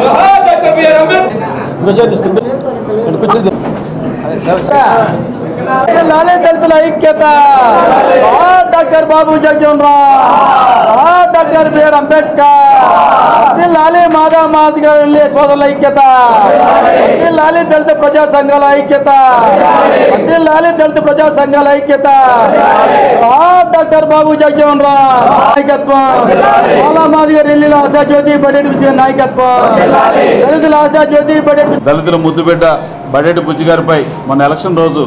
జోహార్ doctor BR Ambedkar లాలే దళితుల ఐక్యత Jawahar doctor Babu Jagjivan Ram Jawahar doctor BR Ambedkar లాలే మాదా మాదిగా వెళ్ళే సోదరుల ఐక్యత లాలే దళిత ప్రజా సంఘాల ఐక్యత లాలే దళిత ప్రజా సంఘాల ఐక్యత జవహర్ డాక్టర్ రామ్ నాయకత్వం. మాలా గారు ఢిల్లీలో ఆశా జ్యోతి బడెట్ నాయకత్వం దళితుల ఆశా జ్యోతి బడెట్ దళితుల ముద్దుబిడ్డ బడ్జెట్ బుజ్జి గారిపై మొన్న ఎలక్షన్ రోజు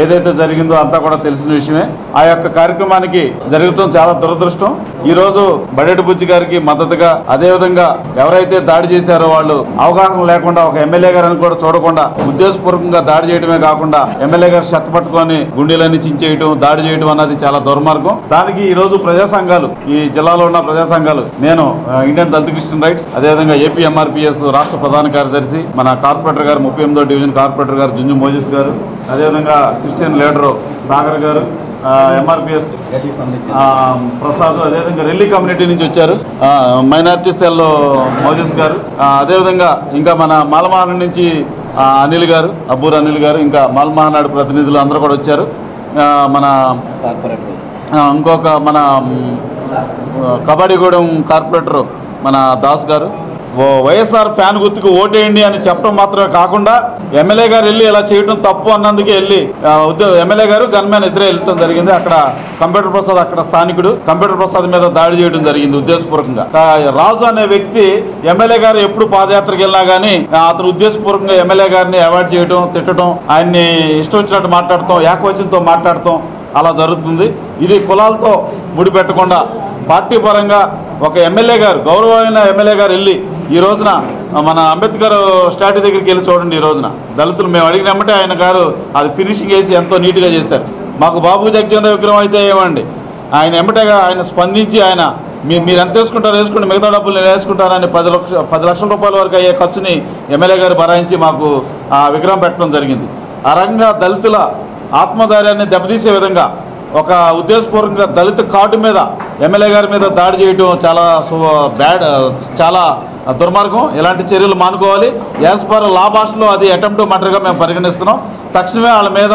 ఏదైతే జరిగిందో అంతా కూడా తెలిసిన విషయమే. ఆ యొక్క కార్యక్రమానికి జరగటం చాలా దురదృష్టం. ఈ రోజు బడేటి బుజ్జి గారికి మద్దతుగా అదేవిధంగా ఎవరైతే దాడి చేశారో వాళ్ళు అవగాహన లేకుండా ఒక ఎమ్మెల్యే గారిని కూడా చూడకుండా ఉద్దేశపూర్వకంగా దాడి చేయడమే కాకుండా ఎమ్మెల్యే గారు షర్ట్ పట్టుకొని గుండెలన్నీ చించేయటం దాడి చేయడం అన్నది చాలా దుర్మార్గం. దానికి ఈ రోజు ప్రజా సంఘాలు ఈ జిల్లాలో ఉన్న ప్రజా సంఘాలు నేను ఇండియన్ దళిత క్రిస్టియన్ రైట్స్ అదేవిధంగా ఏపీ ఎంఆర్పిఎస్ రాష్ట్ర ప్రధాన కార్యదర్శి మన కార్పొరేటర్ గారు ముప్పై ఎనిమిదో డివిజన్ కార్పొరేటర్ గారు జుంజు మోజెస్ గారు అదేవిధంగా క్రిస్టియన్ లీడరు సాగర్ గారు ఎంఆర్పిఎస్ ప్రసాద్ అదేవిధంగా రెల్లి కమ్యూనిటీ నుంచి వచ్చారు. మైనార్టీ సెల్ మోజస్ గారు అదేవిధంగా ఇంకా మన మాలమహనాడు నుంచి అనిల్ గారు అబ్బూర్ అనిల్ గారు ఇంకా మాలమహనాడు ప్రతినిధులు అందరూ కూడా వచ్చారు. మన ఇంకొక మన మ్, కబడ్డీగూడెం కార్పొరేటర్ మన దాస్ గారు వైఎస్ఆర్ ఫ్యాన్ గుర్తుకు ఓటేయండి అని చెప్పడం మాత్రమే కాకుండా ఎమ్మెల్యే గారు వెళ్ళి ఇలా చేయడం తప్పు అన్నందుకే వెళ్ళి ఎమ్మెల్యే గారు గన్మ్యాన్ ఇద్దరే వెళ్ళటం జరిగింది. అక్కడ కంప్యూటర్ ప్రసాద్ అక్కడ స్థానికుడు కంప్యూటర్ ప్రసాద్ మీద దాడి చేయడం జరిగింది ఉద్దేశపూర్వకంగా. రాజు అనే వ్యక్తి ఎమ్మెల్యే గారు ఎప్పుడు పాదయాత్రకు వెళ్ళినా కానీ అతను ఉద్దేశపూర్వకంగా ఎమ్మెల్యే గారిని అవాయిడ్ చేయడం తిట్టడం ఆయన్ని ఇష్టం వచ్చినట్టు మాట్లాడటం ఏకవచనంతో మాట్లాడటం అలా జరుగుతుంది. ఇది కులాలతో ముడిపెట్టకుండా పార్టీ పరంగా ఒక ఎమ్మెల్యే గారు గౌరవమైన ఎమ్మెల్యే గారు వెళ్ళి ఈ రోజున మన అంబేద్కర్ స్టాట్యూ దగ్గరికి వెళ్ళి చూడండి ఈ రోజున. దళితులు మేము అడిగినామంటే ఆయన గారు అది ఫినిషింగ్ వేసి ఎంతో నీట్గా చేశారు. మాకు బాబు జగజీవన్ విగ్రహం అయితే ఏమండి ఆయన ఎమ్మటే ఆయన స్పందించి ఆయన మీ మీరు ఎంత వేసుకుంటారు వేసుకోండి మిగతా డబ్బులు నేను వేసుకుంటానని పది లక్ష పది లక్షల రూపాయల వరకు అయ్యే ఖర్చుని ఎమ్మెల్యే గారు భరాయించి మాకు ఆ విగ్రహం పెట్టడం జరిగింది. ఆ రకంగా దళితుల ఆత్మధైర్యాన్ని దెబ్బతీసే విధంగా ఒక ఉద్దేశపూర్వకంగా దళిత కార్డు మీద ఎమ్మెల్యే గారి మీద దాడి చేయడం చాలా సు- బ్యాడ్ చాలా దుర్మార్గం. ఇలాంటి చర్యలు మానుకోవాలి. యాజ్ పర్ లా భాషలో అది అటెంప్ట్ మర్డర్గా మేము పరిగణిస్తున్నాం. తక్షణమే వాళ్ళ మీద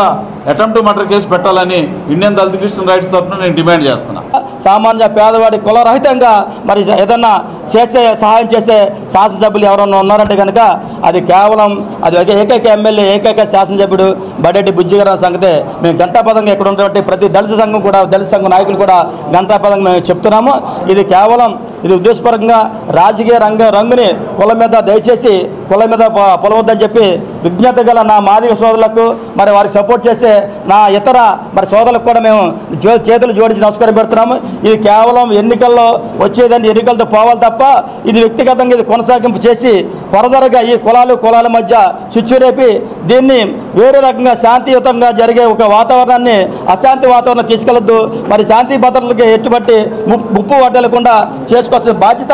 అటెంప్ట్ మర్డర్ కేసు పెట్టాలని ఇండియన్ దళిత క్రిస్టియన్ రైట్స్ తరఫున నేను డిమాండ్ చేస్తున్నాను. సామాన్య పేదవాడి కులరహితంగా మరి ఏదన్నా చేసే సహాయం చేసే శాసనసభ్యులు ఎవరన్నా ఉన్నారంటే కనుక అది కేవలం అది ఏకైక ఎమ్మెల్యే ఏకైక శాసనసభ్యుడు బడెడ్డి బుజ్జిగారు సంగతే. మేము గంటాపదంగా ఇక్కడ ఉన్నటువంటి ప్రతి దళిత సంఘం కూడా దళిత సంఘం నాయకులు కూడా గంటాపదంగా మేము చెప్తున్నాము. ఇది కేవలం ఇది ఉద్దేశపరంగా రాజకీయ రంగ రంగుని కులం మీద దయచేసి కులం మీద పొలవద్దని చెప్పి విజ్ఞత గల నా మాదిక సోదరులకు మరి వారికి సపోర్ట్ చేసే నా ఇతర మరి సోదరులకు కూడా మేము చేతులు జోడించి నమస్కారం పెడుతున్నాము. ఇది కేవలం ఎన్నికల్లో వచ్చేదండి ఎన్నికలతో పోవాలి తప్ప ఇది వ్యక్తిగతంగా ఇది కొనసాగింపు చేసి ఫర్దర్గా ఈ కులాలు కులాల మధ్య చుచ్చురేపి దీన్ని వేరే రకంగా శాంతియుతంగా జరిగే ఒక వాతావరణాన్ని అశాంతి వాతావరణం తీసుకెళ్ళొద్దు. మరి శాంతి భద్రతలకి ఎట్టుబట్టి ముప్పు ముప్పు చేసుకో చేసుకోవాల్సిన బాధ్యత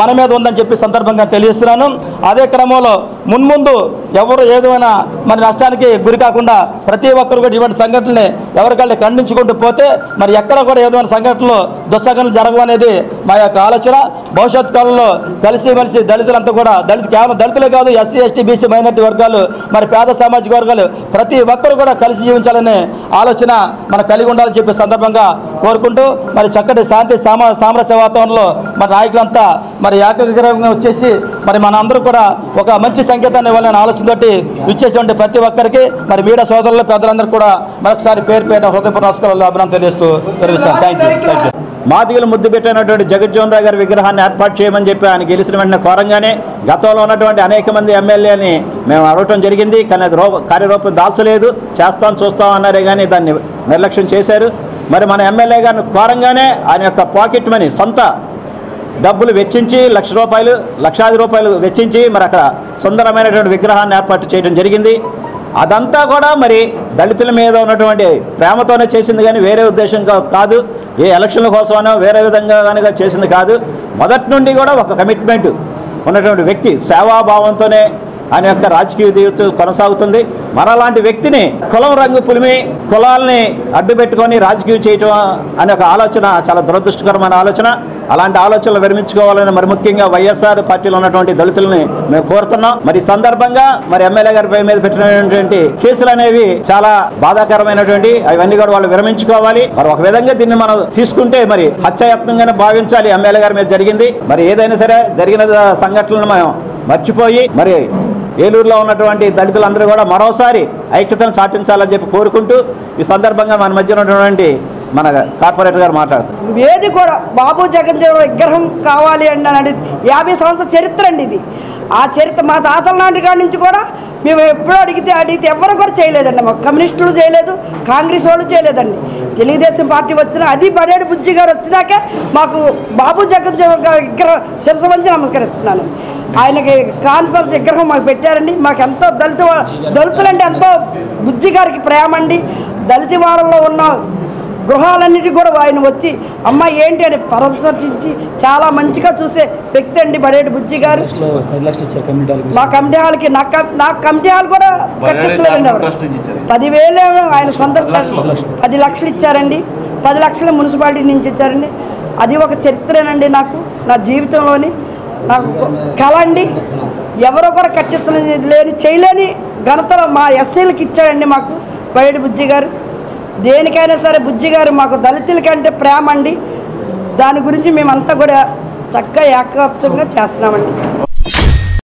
మన మీద ఉందని చెప్పి సందర్భంగా తెలియజేస్తున్నాను. అదే క్రమంలో మున్ముందు ఎవరు ఏదైనా మన నష్టానికి గురి కాకుండా ప్రతి ఒక్కరు కూడా ఇటువంటి సంఘటనని ఎవరికల్ని ఖండించుకుంటూ పోతే మరి ఎక్కడ కూడా ఏదైనా సంఘటనలు దుస్సంఘటనలు జరగవు అనేది మా యొక్క ఆలోచన. భవిష్యత్ కాలంలో మనిషి దళితులంతా కూడా దళిత కేవలం దళితులే కాదు ఎస్సీ ఎస్టీ బీసీ మైనార్టీ వర్గాలు మరి పేద సామాజిక వర్గాలు ప్రతి ఒక్కరు కూడా కలిసి జీవించాలనే ఆలోచన మన కలిగి ఉండాలని చెప్పే సందర్భంగా కోరుకుంటూ మరి చక్కటి శాంతి సామరస్య వాతావరణంలో మరి నాయకులంతా మరి ఏకగ్రహంగా వచ్చేసి మరి మన అందరూ కూడా ఒక మంచి సంకేతాన్ని ఇవ్వాలనే ఆలోచనతోటి ఇచ్చేటువంటి ప్రతి ఒక్కరికి మరి మీడియా సోదరులు పెద్దలందరూ కూడా మరొకసారి పేరు పేట హృదయపూర్వ నమస్కారాలు అభినందన తెలియజేస్తూ తెలుస్తాను థ్యాంక్ యూ థ్యాంక్ యూ మాదిగలు ముద్దు పెట్టినటువంటి జగజ్జోహన్ రావు గారి విగ్రహాన్ని ఏర్పాటు చేయమని చెప్పి ఆయన గెలిచిన వెంటనే కోరంగానే గతంలో ఉన్నటువంటి అనేక మంది ఎమ్మెల్యేని మేము అడగటం జరిగింది కానీ అది కార్యరూపం దాల్చలేదు. చేస్తాం చూస్తాం అన్నారే కానీ దాన్ని నిర్లక్ష్యం చేశారు. మరి మన ఎమ్మెల్యే గారిని కోరంగానే ఆయన యొక్క పాకెట్ మనీ సొంత డబ్బులు వెచ్చించి లక్ష రూపాయలు లక్షాది రూపాయలు వెచ్చించి మరి అక్కడ సుందరమైనటువంటి విగ్రహాన్ని ఏర్పాటు చేయడం జరిగింది. అదంతా కూడా మరి దళితుల మీద ఉన్నటువంటి ప్రేమతోనే చేసింది కానీ వేరే ఉద్దేశంగా కాదు. ఏ ఎలక్షన్ల కోసమనో వేరే విధంగా కనుక చేసింది కాదు. మొదటి నుండి కూడా ఒక కమిట్మెంట్ ఉన్నటువంటి వ్యక్తి సేవాభావంతోనే ఆయన యొక్క రాజకీయ దీవెత్తు కొనసాగుతుంది. మనలాంటి వ్యక్తిని కులం రంగు పులిమి కులాల్ని అడ్డు పెట్టుకొని రాజకీయం చేయటం అనే ఒక ఆలోచన చాలా దురదృష్టకరమైన ఆలోచన. అలాంటి ఆలోచనలు విరమించుకోవాలని మరి ముఖ్యంగా వైఎస్ఆర్ పార్టీలో ఉన్నటువంటి దళితులని మేము కోరుతున్నాం. మరి సందర్భంగా మరి ఎమ్మెల్యే గారి మీద పెట్టినటువంటి కేసులు అనేవి చాలా బాధాకరమైనటువంటి అవన్నీ కూడా వాళ్ళు విరమించుకోవాలి. మరి ఒక విధంగా దీన్ని మనం తీసుకుంటే మరి హత్యాయత్నంగానే భావించాలి ఎమ్మెల్యే గారి మీద జరిగింది. మరి ఏదైనా సరే జరిగిన సంఘటనలను మనం మర్చిపోయి మరి ఏలూరులో ఉన్నటువంటి దళితులందరూ కూడా మరోసారి ఐక్యతను చాటించాలని చెప్పి కోరుకుంటూ ఈ సందర్భంగా మన మధ్య ఉన్నటువంటి మన కార్పొరేటర్ గారు మాట్లాడుతారు ఏది కూడా బాబు జగన్ విగ్రహం కావాలి అని యాభై సంవత్సరాల చరిత్ర అండి ఇది. ఆ చరిత్ర మా తాతల నాటి కాడి నుంచి కూడా మేము ఎప్పుడూ అడిగితే అడిగితే ఎవరు కూడా చేయలేదండి. మాకు కమ్యూనిస్టులు చేయలేదు కాంగ్రెస్ వాళ్ళు చేయలేదండి. తెలుగుదేశం పార్టీ వచ్చినా అది బడేడు బుజ్జి గారు వచ్చినాకే మాకు బాబు జగన్ విగ్రహం శిరస వంచి నమస్కరిస్తున్నాను. ఆయనకి కాన్ఫరెన్స్ విగ్రహం మాకు పెట్టారండి. మాకు ఎంతో దళిత దళితులంటే ఎంతో బుజ్జి గారికి ప్రేమ అండి దళిత వారంలో ఉన్న గృహాలన్నిటి కూడా ఆయన వచ్చి అమ్మ ఏంటి అని పరామర్శించి చాలా మంచిగా చూసే వ్యక్తి అండి బడేటి బుజ్జి గారు. మా కమిటీ హాల్కి నా నా కమిటీ హాల్ కూడా కట్టించలేదండి ఎవరు. పదివేలు ఆయన సొంత పది లక్షలు ఇచ్చారండి. పది లక్షలు మున్సిపాలిటీ నుంచి ఇచ్చారండి. అది ఒక చరిత్రేనండి నాకు నా జీవితంలోని. కళ అండి ఎవరో కూడా కట్టించలేని లేని చేయలేని ఘనతలు మా ఎస్సీలకి ఇచ్చాడండి మాకు బయట బుజ్జి గారు. దేనికైనా సరే బుజ్జి గారు మాకు దళితులకంటే ప్రేమ అండి దాని గురించి మేమంతా కూడా చక్కగా ఏకపక్షంగా చేస్తున్నామండి.